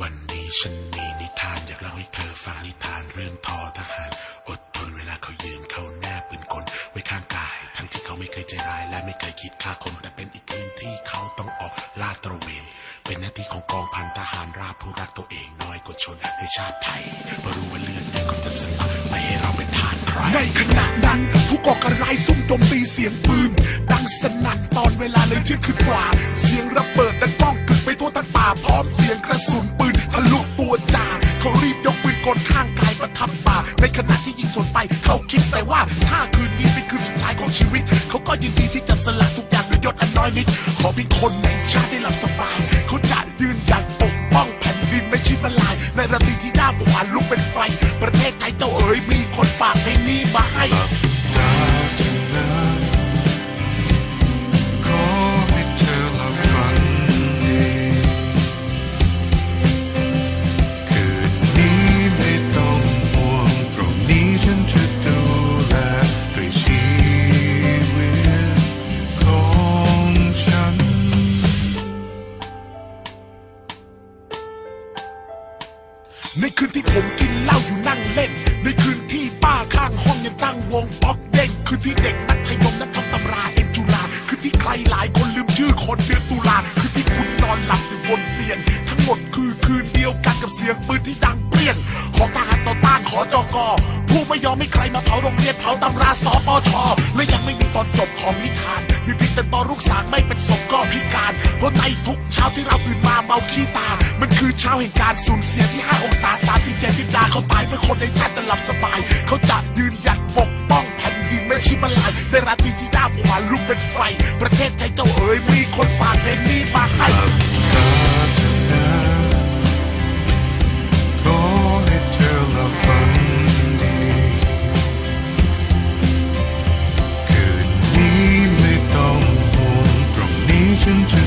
วันนี้ฉันมีนิทานอยากเล่าให้เธอฟังนิทานเรื่องทอทหาร อดทนเวลาเขายืนเข้าหน้าปืนกลไว้ข้างกาย ทั้งที่เขาไม่เคยใจร้ายและไม่เคยคิดฆ่าคนแต่เป็นอีกคืนที่เขาต้องออกลาดตระเวน เป็นหน้าที่ของกองพันทหารราบผู้รักตัวเองน้อยกว่าชนในชาติไทยเพราะรู้ว่าเลือดนี่ก็จะสลับไม่ให้เราเป็นทานใครในขณะนั้นผู้ก่อการร้ายซุ่มโจมตีเสียงปืนดังสนั่นตอนเวลาเลยเที่ยงคืนกว่า ทั่วทั้งป่าพร้อมเสียงกระสุนปืนทะลุตัวจ่าเขารีบยกปืนกลข้างกายประทับป่าในขณะที่ยิงสวนไปเขาคิดแต่ว่าถ้าคืนนี้เป็นคืนสุดท้ายของชีวิต เขาก็ยินดีที่จะสละทุกอย่างด้วยยศอันน้อยนิด ขอเพียงคนในชาติได้หลับสบาย เขาจะยืนหยัดปกป้องแผ่นดินไม่ชิดมาลาย ในระตีที่หน้าขวานลุกเป็นไฟ ประเทศไทยเจ้าเอ๋ยมีคนฝากเพลงนี้มาให้ ในคืนที่ผมกินเหล้าอยู่นั่งเล่น ในคืนที่ป้าข้างห้องยังตั้งวงป๊อกเด้งคืนที่เด็กมัธยมนั้นทำตำราเอ็นจุฬาคืนที่ใครหลายคนลืมชื่อคนเดือนตุลาคืนที่คุณนอนหลับอยู่บนเตียงทั้งหมดคือคืนเดียวกันกับเสียงปืนที่ดังเปรี้ยงของทหารต่อต้านขอจอกอผู้ไม่ยอมให้ใครมาเผาโรงเรียนเผาตำราสปชและยังไม่มีตอนจบของนิทานมีเพียงแต่ตอนลูกสาวไม่เป็นศพก็พิการ เพราะในทุกเช้าที่เราตื่นมาเมาขี้ตา มันคือเช้าแห่งการสูญเสียที่ 5 องศา37ดิบดาเขาตายเพื่อคนในชาติจะหลับสบาย เขาจะยืนหยัดปกป้องแผ่นดินไม่ชิมาลายในราตรีที่ด้ามขวานลุกเป็นไฟ ประเทศไทยเจ้าเอ๋ยมีคนฝากเพลงนี้มาให้ attention to